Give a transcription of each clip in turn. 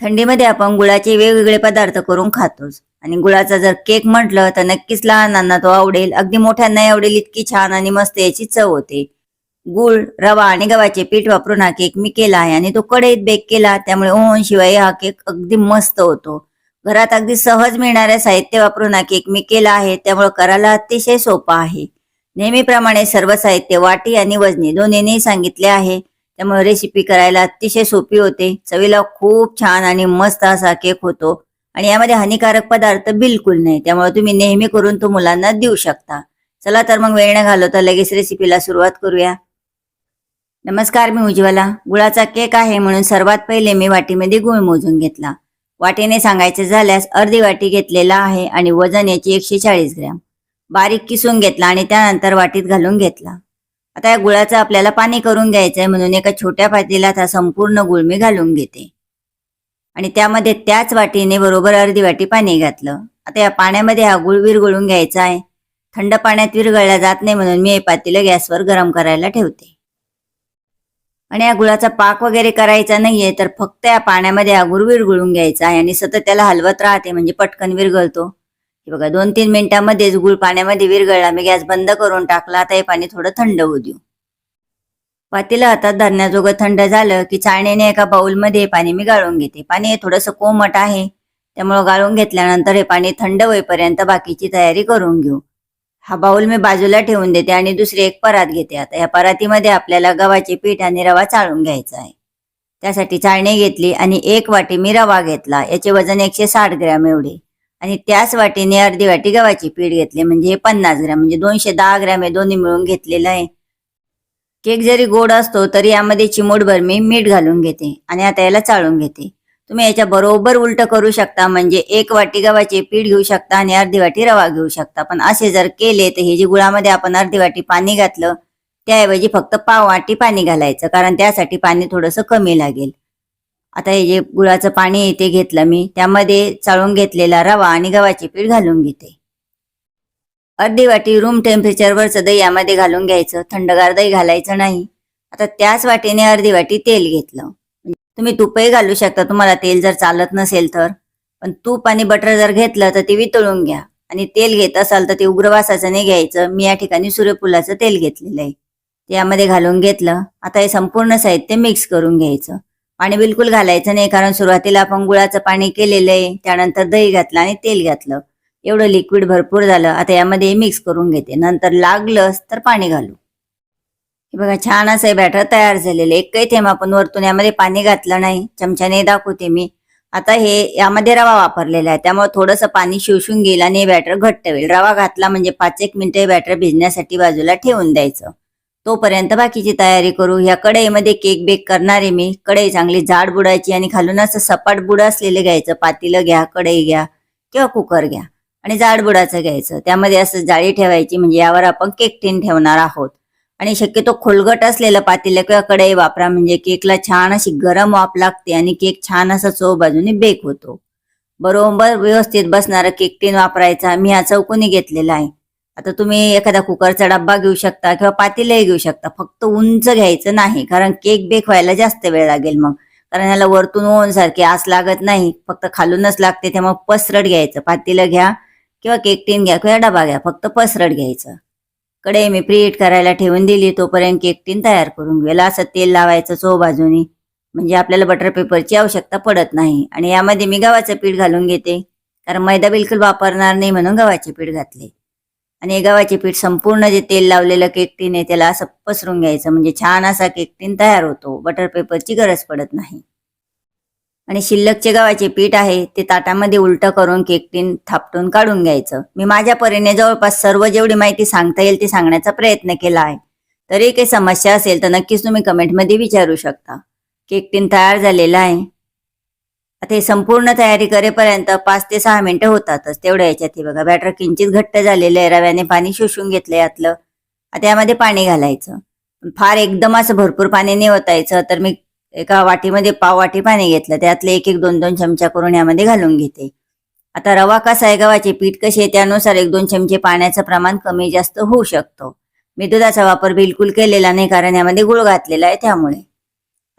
थंडीमध्ये आपण गुळाचे वेगवेगळे पदार्थ करून खातोच. आणि गुळाचा जर केक म्हटलं तर नक्कीच लहानांना तो आवडेल. अगदी मोठ्यांनाही आवडेल इतकी छान आणि मस्त याची चव होते. गुळ रवा आणि गव्हाचे पीठ वापरून हा केक मी केला आहे आणि तो कढईत बेक केला. त्यामुळे ओहन शिवाय हा केक अगदी मस्त होतो. घरात अगदी सहज मिळणारे साहित्य वापरून हा केक मी केला आहे. त्यामुळे करायला अतिशय सोपा आहे. नेहमीप्रमाणे सर्व साहित्य वाटी आणि वजनी दोन्हीनेही सांगितले आहे. त्यामुळे रेसिपी करायला अतिशय सोपी होते. चवीला खूप छान आणि मस्त असा केक होतो. आणि यामध्ये हानिकारक पदार्थ बिलकुल नाही. त्यामुळे तुम्ही नेहमी करून तो मुलांना देऊ शकता. चला तर मग वेळ न घालवता लगेच रेसिपीला सुरुवात करूया. नमस्कार मी उज्ज्वला. गुळाचा केक आहे म्हणून सर्वात पहिले मी वाटीमध्ये गुळ मोजून घेतला. वाटीने सांगायचे झाल्यास अर्धी वाटी घेतलेला आहे आणि वजन याची एकशे चाळीस ग्रॅम. बारीक किसून घेतला आणि त्यानंतर वाटीत घालून घेतला. आता या गुळाचं आपल्याला पाणी करून घ्यायचंय म्हणून एका छोट्या पातेल्यात हा संपूर्ण गुळ मी घालून घेते. आणि त्यामध्ये त्याच वाटीने बरोबर अर्धी वाटी पाणी घातलं. आता या पाण्यामध्ये हा गुळ विरघळून घ्यायचा आहे. थंड पाण्यात विरघळला जात नाही म्हणून मी हे पातेलं गॅसवर गरम करायला ठेवते. आणि या गुळाचा पाक वगैरे करायचा नाहीये तर फक्त या पाण्यामध्ये हा गुळ विरघळून घ्यायचा आहे आणि सतत त्याला हलवत राहते म्हणजे पटकन विरघळतो. बघा दोन तीन मिनिटांमध्येच गुळ पाण्यामध्ये विरघळला. मी गॅस बंद करून टाकला. आता हे पाणी थोडं थंड होऊ देऊ. पातेलं हातात धरण्याजोगं थंड झालं की चाळणीने एका बाउलमध्ये हे पाणी मी गाळून घेते. पाणी हे थोडंसं कोमट आहे. त्यामुळं गाळून घेतल्यानंतर हे पाणी थंड होईपर्यंत बाकीची तयारी करून घेऊ. हा बाउल मी बाजूला ठेवून देते आणि दुसरी एक परात घेते. आता या परातीमध्ये आपल्याला गव्हाचे पीठ आणि रवा चाळून घ्यायचा आहे. त्यासाठी चाळणी घेतली आणि एक वाटी मी रवा घेतला. याचे वजन एकशे साठ ग्रॅम एवढे. आणि त्याच वाटीने अर्धी वाटी गव्हाची पीठ घेतली म्हणजे हे पन्नास ग्रॅम म्हणजे दोनशे दहा ग्रॅम हे दोन्ही मिळून घेतलेलं आहे. केक जरी गोड असतो तरी यामध्ये चिमूटभर मी मीठ घालून घेते आणि आता याला चाळून घेते. तुम्ही याच्या बरोबर उलट करू शकता म्हणजे एक वाटी गव्हाचे पीठ घेऊ शकता आणि अर्धी वाटी रवा घेऊ शकता. पण असे जर केले तर हे जे गुळामध्ये आपण अर्धी वाटी पाणी घातलं त्याऐवजी फक्त पाव वाटी पाणी घालायचं कारण त्यासाठी पाणी थोडंसं कमी लागेल. आता हे जे गुळाचं पाणी आहे ते घेतलं मी. त्यामध्ये चाळून घेतलेला रवा आणि गव्हाचे पीठ घालून घेते. अर्धी वाटी रूम टेम्परेचरवरचं दही यामध्ये घालून घ्यायचं. थंडगार दही घालायचं नाही. आता त्याच वाटीने अर्धी वाटी तेल घेतलं. तुम्ही तुपही घालू शकता. तुम्हाला तेल जर चालत नसेल तर. पण तूप आणि बटर जर घेतलं तर ते वितळून घ्या. आणि तेल घेत असाल तर ते उग्रवासाचं नाही घ्यायचं. मी या ठिकाणी सूर्यफुलाचं तेल घेतलेलं आहे. ते यामध्ये घालून घेतलं. आता हे संपूर्ण साहित्य मिक्स करून घ्यायचं. पाणी बिलकुल घालायचं नाही कारण सुरुवातीला आपण गुळाचं पाणी केलेलं आहे त्यानंतर दही घातलं आणि तेल घातलं. एवढं लिक्विड भरपूर झालं. आता यामध्ये मिक्स करून घेते. नंतर लागलंच तर पाणी घालू. हे बघा छान असं बॅटर तयार झालेलं आहे. एकही थेंब आपण वरतून यामध्ये पाणी घातलं नाही. चमच्याने दाखवते मी. आता हे यामध्ये रवा वापरलेला आहे. त्यामुळे थोडंसं पाणी शोषून घेईल आणि हे बॅटर घट्ट होईल. रवा घातला म्हणजे पाच एक मिनिटं हे बॅटर भिजण्यासाठी बाजूला ठेवून द्यायचं. तोपर्यंत बाकीची तयारी करू. ह्या कढईमध्ये केक बेक करणार आहे मी. कढई चांगली जाड बुडायची आणि खालून असं सपाट बुड असलेलं घ्यायचं. पातीलं घ्या कढई घ्या किंवा कुकर घ्या आणि जाड बुडाचं घ्यायचं. त्यामध्ये असं जाळी ठेवायची म्हणजे यावर आपण केक टीन ठेवणार आहोत. आणि शक्यतो खोलगट असलेलं पातेलं किंवा कढई वापरा म्हणजे केकला छान अशी गरम वाफ लागते आणि केक छान असा चव बाजूने बेक होतो. बरोबर व्यवस्थित बसणारा केक टीन वापरायचा. मी हा चौकोनी घेतलेला आहे. आता तुम्ही एखादा कुकरचा डब्बा घेऊ शकता किंवा पातेलंही घेऊ शकता. फक्त उंच घ्यायचं नाही कारण केक बेक व्हायला जास्त वेळ लागेल मग. कारण याला वरतून ओन सारखी आस लागत नाही फक्त खालूनच लागते त्यामुळे पसरट घ्यायचं. पातेलं घ्या किंवा केक टीन घ्या किंवा डबा घ्या फक्त पसरट घ्यायचं. कडे मी प्रीट करायला ठेवून दिली तोपर्यंत केक टीन तयार करून घ्यायला असं तेल लावायचं चो बाजूनी म्हणजे आपल्याला बटर पेपरची आवश्यकता पडत नाही. आणि यामध्ये मी गव्हाचं पीठ घालून घेते कारण मैदा बिलकुल वापरणार नाही म्हणून गव्हाचे पीठ घातले. आणि गव्हाचे पीठ संपूर्ण जे तेल लावलेलं केक टीन आहे त्याला असं पसरून घ्यायचं. म्हणजे छान असा केक टीन तयार होतो. बटर पेपरची गरज पडत नाही. आणि शिल्लकचे गव्हाचे पीठ आहे ते ताटामध्ये उलट करून केक टीन थापटून काढून घ्यायचं. मी माझ्या परीने जवळपास सर्व जेवढी माहिती सांगता येईल ती सांगण्याचा प्रयत्न केला आहे. तरी काही समस्या असेल तर नक्कीच तुम्ही कमेंटमध्ये विचारू शकता. केक टीन तयार झालेला आहे. आता हे संपूर्ण तयारी करेपर्यंत पाच ते सहा मिनिटं होतातच. तेवढ्या याच्यात हे बघा बॅटर किंचित घट्ट झालेलं आहे. रव्याने पाणी शोषून घेतलं यातलं आता यामध्ये पाणी घालायचं. फार एकदम असं भरपूर पाणी नाही ओतायचं तर मी एका वाटीमध्ये पाव वाटी पाणी घेतलं. त्यातले एक एक दोन दोन चमचा करून यामध्ये घालून घेते. आता रवा कसा आहे गव्हाचे? पीठ कसे त्यानुसार एक दोन चमचे पाण्याचं प्रमाण कमी जास्त होऊ शकतो. मी दुधाचा वापर बिलकुल केलेला नाही कारण यामध्ये गुळ घातलेला आहे त्यामुळे.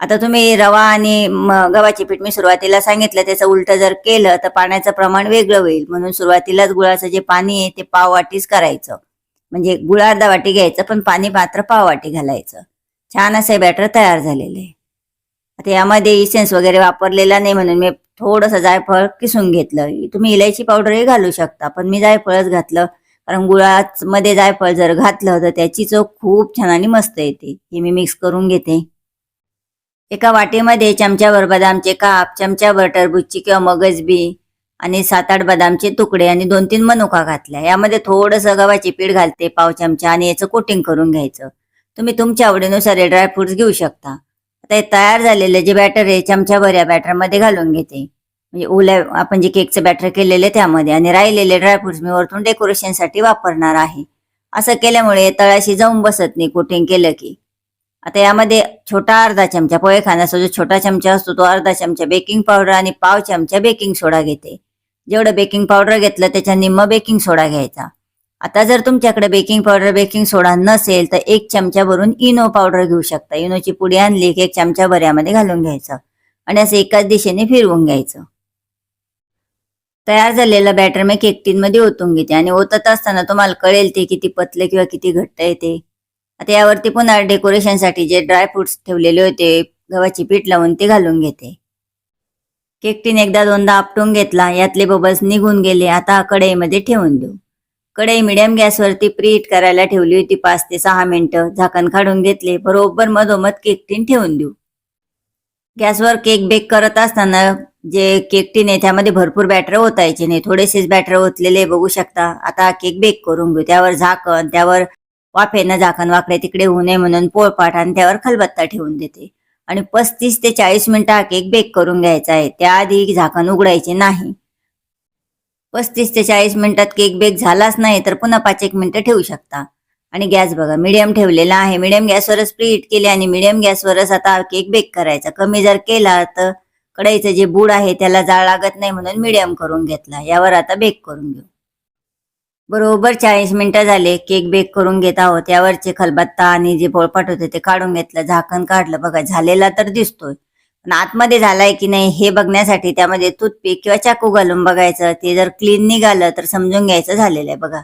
आता तुम्ही रवा आणि गव्हाचे पीठ मी सुरुवातीला सांगितलं त्याचं उलटं जर केलं तर पाण्याचं प्रमाण वेगळं होईल. म्हणून सुरुवातीलाच गुळाचं जे पाणी आहे ते पाव वाटीच करायचं. म्हणजे गुळ अर्धा वाटी घ्यायचं पण पाणी मात्र पाव वाटी घालायचं. छान असं बॅटर तयार झालेलं आहे. आता यामध्ये इसेन्स वगैरे वापरलेला नाही म्हणून मी थोडंसं जायफळ किसून घेतलं. तुम्ही इलायची पावडरही घालू शकता पण मी जायफळच घातलं. कारण गुळामध्ये जायफळ जर घातलं तर त्याची चव खूप छान आणि मस्त येते. हे मी मिक्स करून घेते. एका वाटीमध्ये चमच्यावर बदामचे काप चमच्यावर टरबूजची किंवा मगज बी आणि सात आठ बदामचे तुकडे आणि दोन तीन मनुका घातल्या. यामध्ये थोडंसं गव्हाचे पीठ घालते पाव चमचा आणि याचं कोटिंग करून घ्यायचं. तुम्ही तुमच्या आवडीनुसार हे ड्रायफ्रुट्स घेऊ शकता. आता हे तयार झालेले जे बॅटर आहे चमच्याभर या बॅटरमध्ये घालून घेते. म्हणजे ओल्या आपण जे केकचं बॅटर केलेले त्यामध्ये आणि राहिलेले ड्रायफ्रुट्स मी वरतून डेकोरेशनसाठी वापरणार आहे. असं केल्यामुळे तळाशी जाऊन बसत नाही कोटिंग केलं की. आता यामध्ये छोटा अर्धा चमचा पोहे खाण्याचा जो छोटा चमचा असतो तो अर्धा चमचा बेकिंग पावडर आणि पाव चमचा बेकिंग सोडा घेते. जेवढं बेकिंग पावडर घेतलं त्याच्या निम्म बेकिंग सोडा घ्यायचा. आता जर तुमच्याकडे बेकिंग पावडर बेकिंग सोडा नसेल तर एक चमचा भरून इनो पावडर घेऊ शकता. इनोची पुडी आणली की एक चमचा भऱ्यामध्ये घालून घ्यायचं. आणि असं एकाच दिशेने फिरवून घ्यायचं. तयार झालेलं बॅटर मी केक टीन मध्ये ओतून घेते. आणि ओतत असताना तुम्हाला कळेल ते किती पतले किंवा किती घट्ट येते आता यावरती पुन्हा डेकोरेशनसाठी जे ड्रायफ्रुट्स ठेवलेले होते गव्हाची पीठ लावून ते घालून घेते. केक टीन एकदा दोनदा आपटून घेतला यातले बबल्स निघून गेले. आता कढईमध्ये ठेवून देऊ. कढई मिडियम गॅसवरती प्रीट करायला ठेवली होती पाच ते सहा मिनिटं. झाकण काढून घेतले. बरोबर मधोमध केक टीन ठेवून देऊ. गॅसवर केक बेक करत असताना जे केक टीन आहे त्यामध्ये भरपूर बॅटर ओतायचे नाही. थोडेसेच बॅटर ओतलेले बघू शकता. आता केक बेक करून घेऊ. त्यावर झाकण त्यावर वाफेनं झाकण वाकडे तिकडे होऊ नये म्हणून पोळपाट आणि त्यावर खलबत्ता ठेवून देते. आणि पस्तीस ते चाळीस मिनिटं हा केक बेक करून घ्यायचा आहे. त्याआधी झाकण उघडायचे नाही. पस्तीस ते चाळीस मिनिटात केक बेक झालाच नाही तर पुन्हा पाच एक मिनिटं ठेवू शकता. आणि गॅस बघा मिडियम ठेवलेला आहे. मिडियम गॅसवरच प्रीट केले आणि मिडियम गॅसवरच आता केक बेक करायचा. कमी जर केला तर कढईचं जे बूड आहे त्याला जाळ लागत नाही म्हणून मिडियम करून घेतला. यावर आता बेक करून घेऊ. बरोबर चाळीस मिनिटं झाले केक बेक करून घेत आहोत. यावरचे खलबत्ता आणि जे पोळपाट होते ते काढून घेतलं झाकण काढलं. बघा झालेला तर दिसतोय. पण आतमध्ये झालाय की नाही हे बघण्यासाठी त्यामध्ये टूथपिक किंवा चाकू घालून बघायचं. ते जर क्लीन निघालं तर समजून घ्यायचं झालेलं आहे बघा.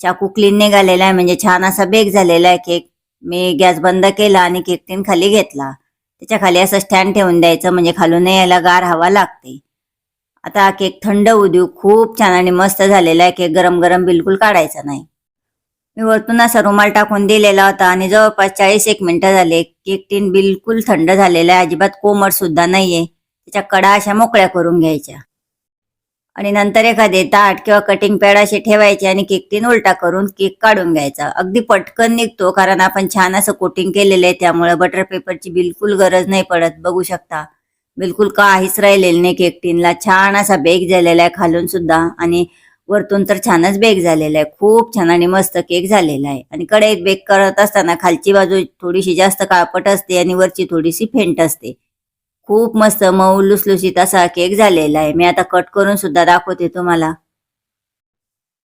चाकू क्लीन निघालेला आहे म्हणजे छान असा बेक झालेला आहे. केक मी गॅस बंद केला आणि केक टीन खाली घेतला. त्याच्याखाली असं स्टँड ठेवून द्यायचं म्हणजे खालून यायला गार हवा लागते. आता हा केक थंड होऊ देऊ. खूप छान आणि मस्त झालेला आहे. केक गरम गरम बिलकुल काढायचा नाही. मी वरतून असा रुमाल टाकून दिलेला होता आणि जवळपास चाळीस एक मिनिटं झाले. केक टीन बिलकुल थंड झालेला आहे. अजिबात कोमट सुद्धा नाहीये. त्याच्या कडा अशा मोकळ्या करून घ्यायच्या. आणि नंतर एखादे ताट किंवा कटिंग पॅड असे ठेवायचे आणि केक टीन उलटा करून केक काढून घ्यायचा. अगदी पटकन निघतो कारण आपण छान असं कोटिंग केलेलं आहे. त्यामुळे बटर पेपरची बिलकुल गरज नाही पडत. बघू शकता. बिलकुल काहीच राहिलेलं नाही केकटीनला. छान असा बेक झालेला आहे खालून सुद्धा. आणि वरतून तर छानच बेक झालेला आहे. खूप छान आणि मस्त केक झालेला आहे. आणि कढईत बेक करत असताना खालची बाजू थोडीशी जास्त काळपट असते आणि वरची थोडीशी फेंट असते. खूप मस्त मऊ लुसलुशीत असा केक झालेला आहे. मी आता कट करून सुद्धा दाखवते तुम्हाला.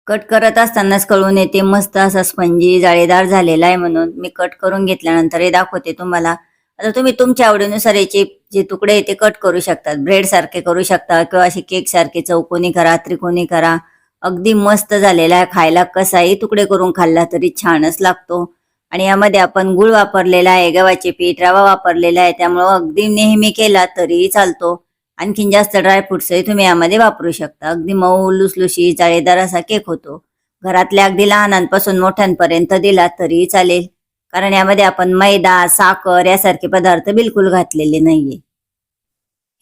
कट करत असतानाच कळून येते. मस्त असा स्पंजी जाळीदार झालेला आहे म्हणून मी कट करून घेतल्यानंतर हे दाखवते तुम्हाला. आता तुम्ही तुमच्या आवडीनुसार याचे जे तुकडे आहे ते कट करू शकतात. ब्रेड सारखे करू शकता किंवा असे केक सारखे चौकोनी करा त्रिकोणी करा. अगदी मस्त झालेला आहे खायला कसाही तुकडे करून खाल्ला तरी छानच लागतो. आणि यामध्ये आपण गुळ वापरलेला आहे गव्हाचे पीठ रवा वापरलेला आहे त्यामुळं अगदी नेहमी केला तरीही चालतो. आणखीन जास्त ड्रायफ्रुट्सही तुम्ही यामध्ये वापरू शकता. अगदी मऊ लुसलुशी जाळीदार असा केक होतो. घरातल्या अगदी लहानांपासून मोठ्यांपर्यंत दिला तरीही चालेल. कारण यामध्ये आपण मैदा साखर यासारखे पदार्थ बिलकुल घातलेले नाहीये.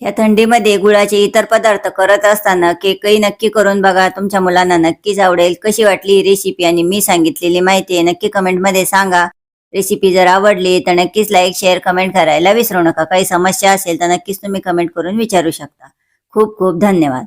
ह्या थंडीमध्ये गुळाचे इतर पदार्थ करत असताना केकही नक्की करून बघा. तुमच्या मुलांना नक्कीच आवडेल. कशी वाटली ही रेसिपी आणि मी सांगितलेली माहिती आहे. नक्की कमेंटमध्ये सांगा. रेसिपी जर आवडली तर नक्कीच लाईक शेअर कमेंट करायला विसरू नका. काही समस्या असेल तर नक्कीच तुम्ही कमेंट करून विचारू शकता. खूप खूप धन्यवाद.